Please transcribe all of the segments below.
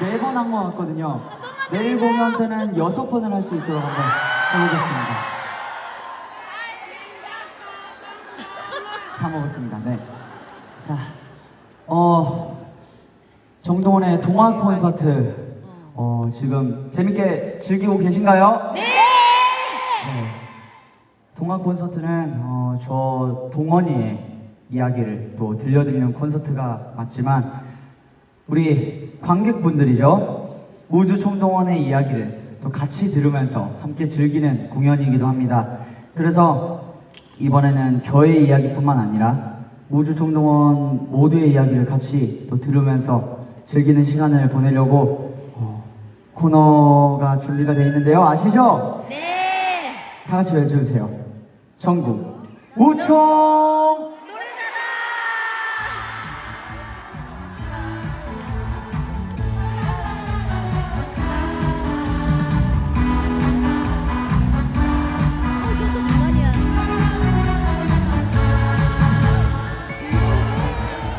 매번 한 것 같거든요. 내일 공연 때는 여섯 번을 할 수 있도록 한번 해보겠습니다. 다 먹었습니다. 네. 자, 어, 정동원의 동화 콘서트, 어, 지금 재밌게 즐기고 계신가요? 네! 동화 콘서트는, 어, 저 동원이의 이야기를 또 들려드리는 콘서트가 맞지만, 우리 관객분들이죠. 우주 총동원의 이야기를 또 같이 들으면서 함께 즐기는 공연이기도 합니다. 그래서 이번에는 저의 이야기뿐만 아니라 우주 총동원 모두의 이야기를 같이 또 들으면서 즐기는 시간을 보내려고 어, 코너가 준비가 되어 있는데요. 아시죠? 네. 다 같이 외쳐주세요. 전국 우총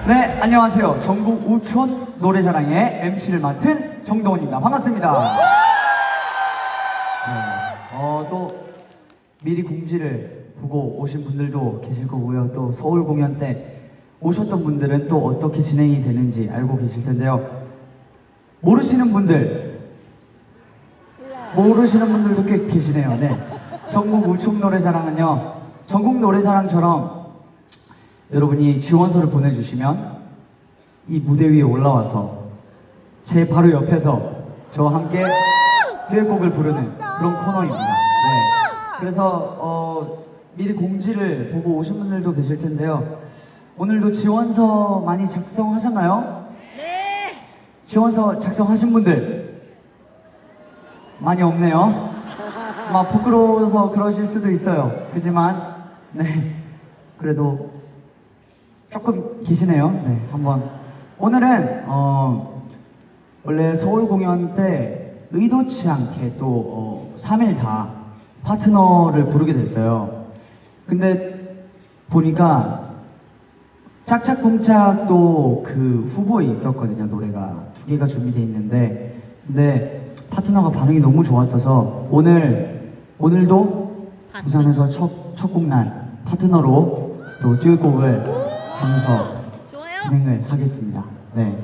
네, 안녕하세요. 전국 우촌 노래자랑의 MC를 맡은 정동원입니다. 반갑습니다. 네, 어, 또 미리 공지를 보고 오신 분들도 계실 거고요. 또 서울 공연 때 오셨던 분들은 또 어떻게 진행이 되는지 알고 계실 텐데요. 모르시는 분들, 모르시는 분들도 꽤 계시네요. 네. 전국 우총 노래자랑은요, 전국 노래자랑처럼 여러분이 지원서를 보내주시면 이 무대 위에 올라와서 제 바로 옆에서 저와 함께 듀엣곡을 부르는 그런 코너입니다. 네. 그래서 어, 미리 공지를 보고 오신 분들도 계실 텐데요. 오늘도 지원서 많이 작성하셨나요? 네. 지원서 작성하신 분들 많이 없네요. 막 부끄러워서 그러실 수도 있어요. 그지만 네 그래도 조금 계시네요. 네 한번 오늘은 어 원래 서울 공연 때 의도치 않게 또 어, 3일 다 파트너를 부르게 됐어요. 근데 보니까 짝짝꿍짝 또그 후보에 있었거든요 노래가 두 개가 준비돼 있는데 근데 파트너가 반응이 너무 좋았어서 오늘 오늘도 부산에서 첫, 첫 곡난 파트너로 또 듀엣곡을 좋아요. 진행을 하겠습니다 네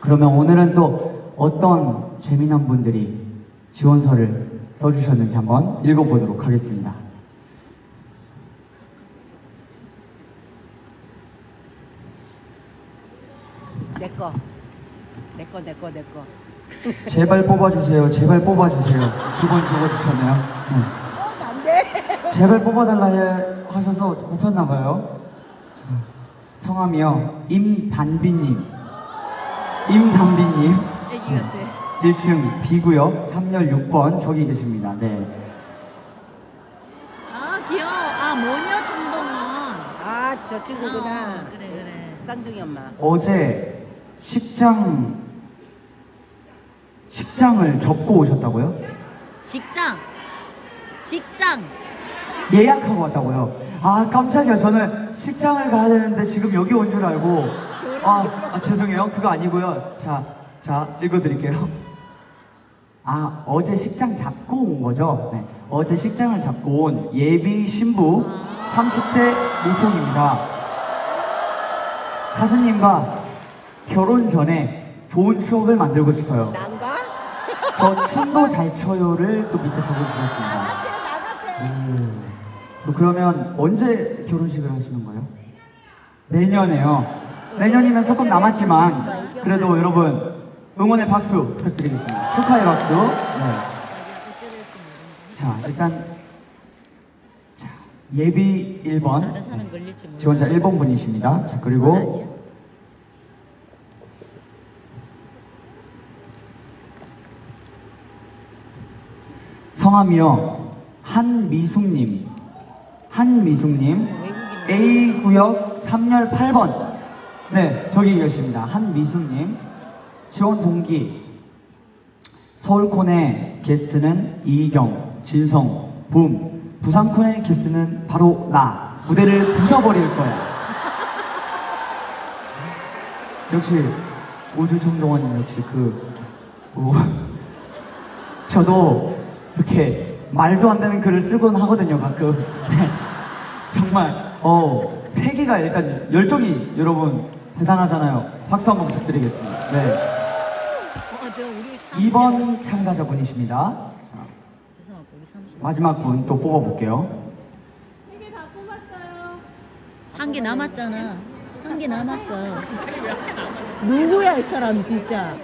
그러면 오늘은 또 어떤 재미난 분들이 지원서를 써주셨는지 한번 읽어보도록 하겠습니다 내 거. 내 거, 내 거, 내 거. 제발 뽑아주세요. 제발 뽑아주세요. 두 번 적어주셨네요. 네. 안 돼. 제발 뽑아달라 해- 하셔서 뽑혔나봐요. 성함이요. 임단비님. 임단비님. 애기 같아. 1층 B구역 3열 6번 저기 계십니다. 네. 아 귀여워. 아 모녀 청동원. 아, 저 친구구나. 어, 그래 그래. 쌍둥이 엄마. 어제 식장, 식장을 접고 오셨다고요? 직장. 직장. 예약하고 왔다고요? 아 깜짝이야. 저는 식장을 가야 되는데 지금 여기 온 줄 알고. 아, 아, 죄송해요. 그거 아니고요. 자, 자 읽어드릴게요. 아 어제 식장 잡고 온 거죠? 네. 어제 식장을 잡고 온 예비 신부 30대 무총입니다. 가수님과 결혼 전에 좋은 추억을 만들고 싶어요. 난가? 저 춤도 잘 춰요를 또 밑에 적어주셨습니다. 나같아, 나같아. 음. 또 그러면 언제 결혼식을 하시는 거예요? 내년에요. 내년이면 조금 남았지만 그래도 여러분 응원의 박수 부탁드리겠습니다. 축하의 박수. 네. 자 일단 자, 예비 1번 다른 사람 걸릴지 모르. 지원자 1번 분이십니다. 자 그리고 성함이요 한미숙님 한미숙님 A 구역 3열 8번. 네 저기 계십니다. 한미숙님 지원 동기. 서울콘의 게스트는 이희경 진성 붐. 부산콘의 게스트는 바로 나. 무대를 부숴버릴 거야. 역시 우주 총동원 역시 그 오, 저도 이렇게 말도 안 되는 글을 쓰곤 하거든요 가끔. 네. 정말 어 패기가 일단 열정이 여러분 대단하잖아요 박수 한번 부탁드리겠습니다 네 2번 참가자분이십니다 자, 죄송합니다. 우리 30. 마지막 분 또 뽑아볼게요 한 개 남았잖아. 한 개 남았어. 누구야 이 사람 진짜.